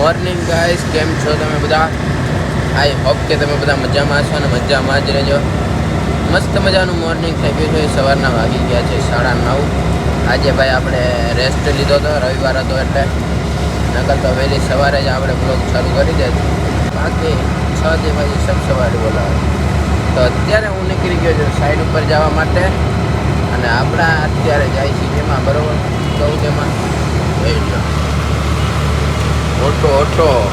Morning guys કેમ છો તમે બધા? આઈ હોપ કે તમે બધા મજામાં છો અને મજામાં જ રહેજો. મસ્ત મજાનું મોર્નિંગ થઈ ગયું છે. સવારના વાગી ગયા છે સાડા નવ. આજે ભાઈ આપણે રેસ્ટ લીધો હતો રવિવાર હતો એટલે. નકર તો વહેલી સવારે જ આપણે બ્લોગ ચાલુ કરી દે બાકી છ થી પછી સબ સવારે બોલાવે. તો અત્યારે હું નીકળી ગયો છું સાઈડ ઉપર જવા માટે. અને આપણા અત્યારે જાય છે જેમાં બરોબર? કહું તેમાં લો ઓટો ઓટો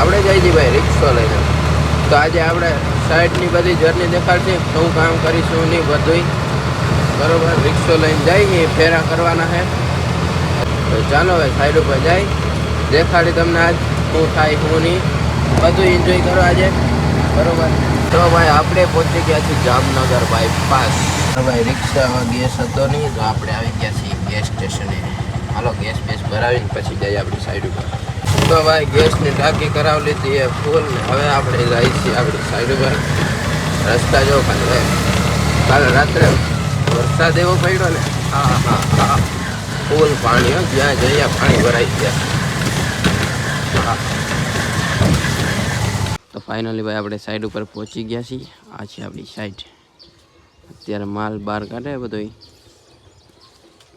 આપણે જઈ છીએ ભાઈ, રિક્ષો લઈને. તો આજે આપણે સાઈડની બધી જર્ની દેખાડશે. શું કામ કરીશું નહીં, બધુંય. બરોબર, રિક્ષો લઈને જઈએ ફેરા કરવાના છે. તો ચાલો ભાઈ, સાઈડ ઉપર જાય. દેખાડી તમને આજ શું થાય, શું નહીં. બધું એન્જોય કરો આજે. બરોબર. તો ભાઈ, આપણે પહોંચી ગયા છીએ જામનગર બાયપાસ ભાઈ, રિક્ષામાં ગેસ હતો નહીં, તો આપણે આવી ગયા છીએ ગેસ સ્ટેશને હાલો, ગેસ બેસ ભરાવીને પછી જઈએ આપણી સાઈડ ઉપર. તો ભાઈ, ગેસની ટાંકી કરાવી લીધી એ ફૂલ. ને હવે આપણે જઈએ છીએ આપણી સાઈડ ઉપર. રસ્તા જો ખાલી ભાઈ કાલે રાત્રે વરસાદ એવો પડ્યો ને. હા હા હા. ફૂલ પાણી, હો, જ્યાં જઈએ પાણી ભરાઈ ગયા. હા. તો ફાઇનલી ભાઈ, આપણે સાઈડ ઉપર પહોંચી ગયા છીએ. આ છે આપણી સાઈડ અત્યારે માલ બહાર કાઢે બધો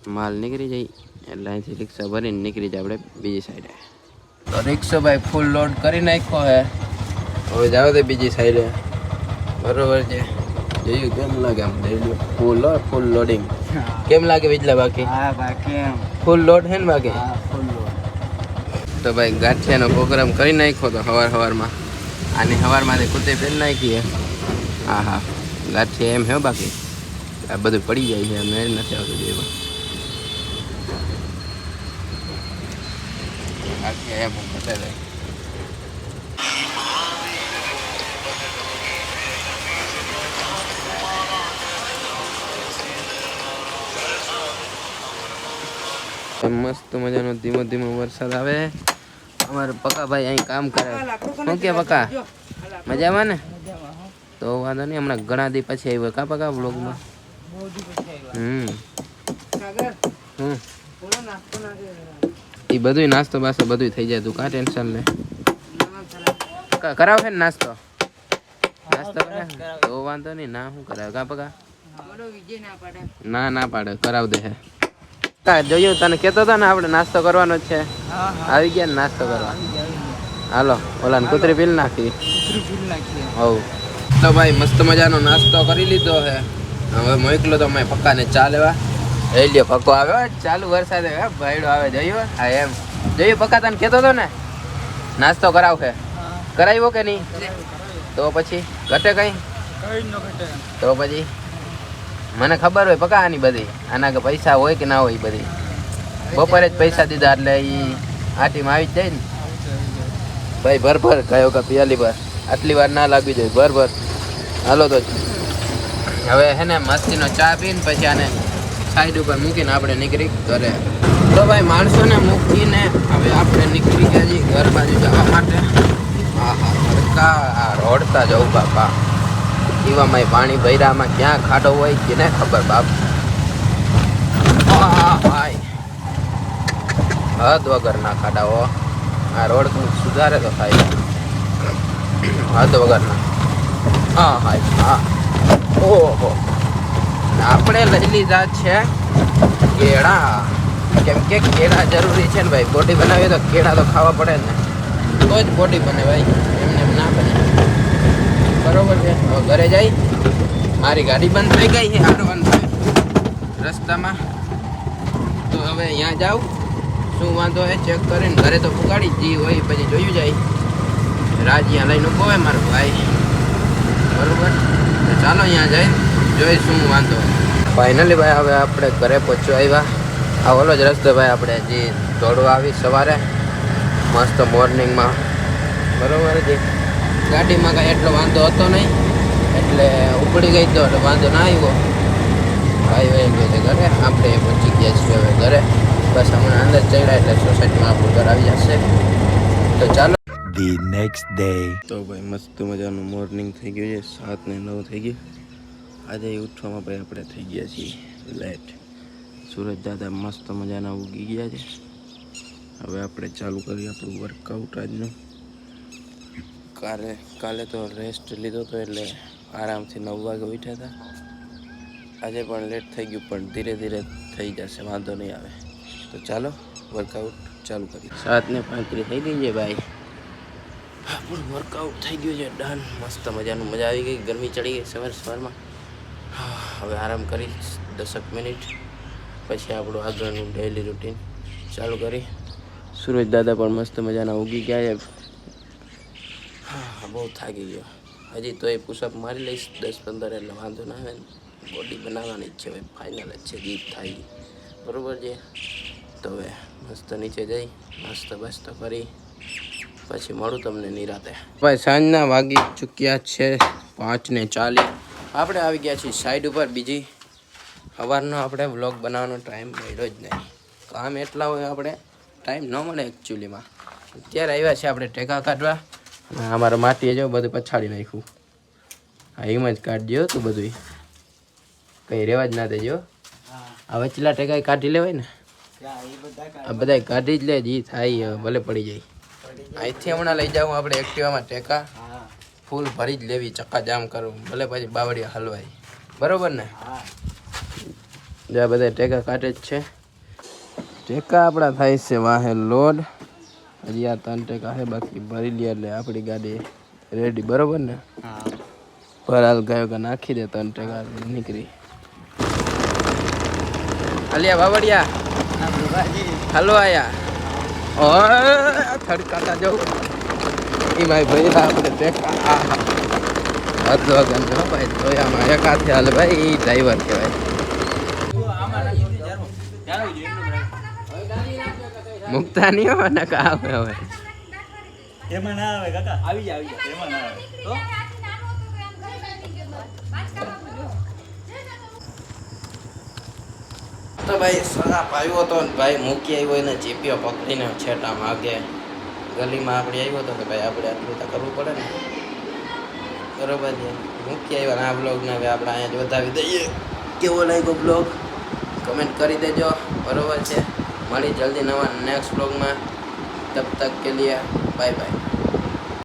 માલ નીકળી જાય. એટલે અહીંથી રિક્ષા ભરીને નીકળી જાય આપણે બીજી સાઈડે તો રિક્ષો ભાઈ ફૂલ લોડ કરી નાખ્યો હે. હવે જાવ તે બીજી સાઈડે બરોબર છે. જોયું કેમ લાગે આમ ફૂલ ફૂલ લોડિંગ કેમ લાગે બીજલા બાકી? હા બાકી ફૂલ લોડ છે ને બાકી? હા તો ભાઈ ગાંઠિયાનો પ્રોગ્રામ કરી નાખ્યો તો સવાર સવારમાં આની સવારમાંથી કુતે પહેરી નાખીએ. હા હા. ગાંઠિયા એમ હે બાકી? આ બધું પડી જાય છે મેળ નથી આવતું જેમાં ગાંઠિયા એમ ઘટે જાય મસ્ત મજાનો ધીમો ધીમો વરસાદ આવે અમારે પકાભાઈ અહીં કામ કરે શું કે પકા મજામાં ને તો વાંધો નહીં હમણાં ઘણા દી પછી આવ્યો કા પકા બ્લોગમાં હમ હમ એ બધું નાસ્તો બાસ્તો બધું થઈ જાય. તું કા ટેન્શન લે? કરાવ છે ને નાસ્તો? નાસ્તો તો વાંધો નહીં. ના શું કરાવ. કા પકા? ના ના પાડે. કરાવ દે હે. કા જોયું તને કહેતો હતો ને આપણે નાસ્તો કરવાનો છે. આવી ગયા ને નાસ્તો કરવા. હાલો ઓલા ને કૂતરી પીલ નાખી. હવ. તો ભાઈ, મસ્ત મજાનો નાસ્તો કરી લીધો છે હવે મોકલો તો મેં પક્કાને ચા લેવા. એ લ્યો પક્કો આવ્યો ચાલુ વરસાદ આવે ભાઈડો આવે જોયું હા એમ. જોયું પક્કા તને કહેતો હતો ને નાસ્તો કરાવ કે કરાવ્યો કે નહીં? તો પછી ઘટે કઈ? તો પછી મને ખબર હોય પકા આની બધી આના કે પૈસા હોય કે ના હોય બધી. બપોરે જ પૈસા દીધા એટલે એ આટીમાં આવી જ જાય ને. ભાઈ ભર ભર કયો કે પિયાલી ભર. આટલી વાર ના લાગવી જોઈએ ભર ભર. હાલો તો હવે હે ને મસ્તીનો ચા પીને પછી આને સાઈડ ઉપર મૂકીને આપણે નીકળી ઘરે. તો ભાઈ, માણસોને મૂકીને હવે આપણે નીકળી ગયા છીએ ઘર બાજુ જવા માટે. હા હા સરકા આ રોડતા જવું બાપા. એવામાં પાણી ભૈરામાં ક્યાં ખાડો હોય કેને ખબર બાપ. ભાઈ. હદ વગરના ખાડાઓ આ રોડ સુધારે તો થાય. હદ વગરના. હા હાય હા. ઓહો. આપણે લઈ લીધા છે કેળા. કેમ કે કેળા જરૂરી છે ને ભાઈ. બોડી બનાવીએ તો કેળા તો ખાવા પડે ને. તો જ બોડી બને ભાઈ એમને એમ ના બને. બરોબર છે? હવે ઘરે જઈ. મારી ગાડી બંધ થઈ ગઈ છે, હારવાનું થયું રસ્તામાં. તો હવે અહીંયા જાઉં. શું વાંધો હે? ચેક કરીને ઘરે તો પુગાડી. જ હોય પછી જોયું જાય. રાજ અહીંયા લઈને ઊભો હોય મારો ભાઈ. બરોબર? ચાલો અહીંયા જઈ. જોઈ શું વાંધો. ફાઇનલી ભાઈ હવે આપણે ઘરે પહોંચવા આવ્યા. આ ઓલો જ રસ્તો ભાઈ આપણે જે દોડવા આવી સવારે. મસ્ત મોર્નિંગમાં. બરોબર છે. ગાડીમાં કાંઈ એટલો વાંધો હતો નહીં. એટલે ઉપડી ગઈ તો એટલે વાંધો ના આવ્યો. ભાઈ ભાઈ ગયો છે ઘરે આપણે પહોંચી ગયા છીએ હવે ઘરે. બસ હમણાં અંદર ચડ્યા એટલે સોસાયટીમાં આપણું ઘર આવી જશે. તો ચાલો. ધી નેક્સ્ટ ડે તો ભાઈ મસ્ત મજાનું મોર્નિંગ થઈ ગયું છે. સાત ને નવ થઈ ગયું. આજે ઉઠવામાં ભાઈ આપણે થઈ ગયા છીએ લેટ સુરજ દાદા મસ્ત મજાના ઉગી ગયા છે. હવે આપણે ચાલુ કરીએ આપણું વર્કઆઉટ આજનું. કાલે કાલે તો રેસ્ટ લીધો હતો એટલે આરામથી નવ વાગે ઉઠ્યા હતા. આજે પણ લેટ થઈ ગયું, પણ ધીરે ધીરે થઈ જશે, વાંધો નહીં આવે. તો ચાલો વર્કઆઉટ ચાલુ કરીએ. સાત ને પાંત્રીસ થઈ ગઈ છે ભાઈ. આપણું વર્કઆઉટ થઈ ગયું છે ડન મસ્ત મજાનું મજા આવી ગઈ, ગરમી ચડી ગઈ સવાર સવારમાં. હવે આરામ કરી દસક મિનિટ. પછી આપણું આગળનું ડેલી રૂટીન ચાલુ કરી. સૂરજ દાદા પણ મસ્ત મજાના ઉગી ગયા હા બહુ થાકી ગયો. હજી તો એ પુશઅપ મારી લઈશ દસ પંદર એટલે વાંધો ના આવે ને. બોડી બનાવવાની જ છે હવે ફાઇનલ જ છે જીત થાય. બરાબર છે? તો હવે મસ્ત નીચે જઈ મસ્ત બસ્ત કરી પછી મળું તમને નિરાતે. ભાઈ સાંજના વાગી ચૂક્યા છે પાંચ ને ચાલી આપણે આવી ગયા છીએ સાઈડ ઉપર. બીજી સવારનો આપણે વ્લોગ બનાવવાનો ટાઈમ મળ્યો જ નહીં. કામ એટલા હોય આપણે ટાઈમ ન મળે એકચ્યુઅલીમાં અત્યારે આવ્યા છે આપણે ટેકા કાઢવા. અને અમારા માટીએ જો બધું પછાડી નાખ્યું. હા, એમ જ કાઢજો તું બધું કંઈ રહેવા જ ના દેજો. આ વચલા ટેકા કાઢી લેવાય ને? આ બધા કાઢી જ લે એ થાય, ભલે પડી જાય. અહીંથી હમણાં લઈ જાઉં આપણે એક્ટિવામાં ટેકા. ફૂલ ભરી જ લેવી ચક્કા જામ કરવું. ભલે પછી બાવળિયા હલવાય. બરોબર ને? જ્યાં બધા ટેકા કાઢે જ છે. ટેકા આપણા થાય છે વાહે લોડ. હજી આ ત્રણ ટેકા છે બાકી ભરી લે એટલે આપણી ગાડી રેડી બરોબર ને? ભરાલ ગયો કે નાખી દે ત્રણ ટેકા નીકળી. અલિયા બાવળિયા. હલો આયા ઓય થડકાતા જવું. એ ભાઈ ભાઈ આપણે આ હદ વગર ભાઈ જોયામાં એક હાથે હાલ ભાઈ એ ડ્રાઈવર કહેવાય. મુકતા નહીં હોય ને કા આવે હવે. એમાં ના આવે કાકા. આવી જાય આવી જાય. એમાં ના આવે. તો? તો ભાઈ સરાપ આવ્યો હતો ને ભાઈ મૂકી આવ્યો એને ચીપીઓ પકડીને છેટા માગે ગલીમાં આપણે આવ્યો હતો કે ભાઈ આપણે આટલું તો કરવું પડે ને. બરોબર છે. મૂકી આવ્યો આ બ્લોગને હવે આપણે અહીંયા જ બતાવી દઈએ. કેવો લાગ્યો બ્લોગ કમેન્ટ કરી દેજો. બરોબર છે. મળી જલ્દી નવા નેક્સ્ટ બ્લોગમાં તબ તક કે લીએ બાય બાય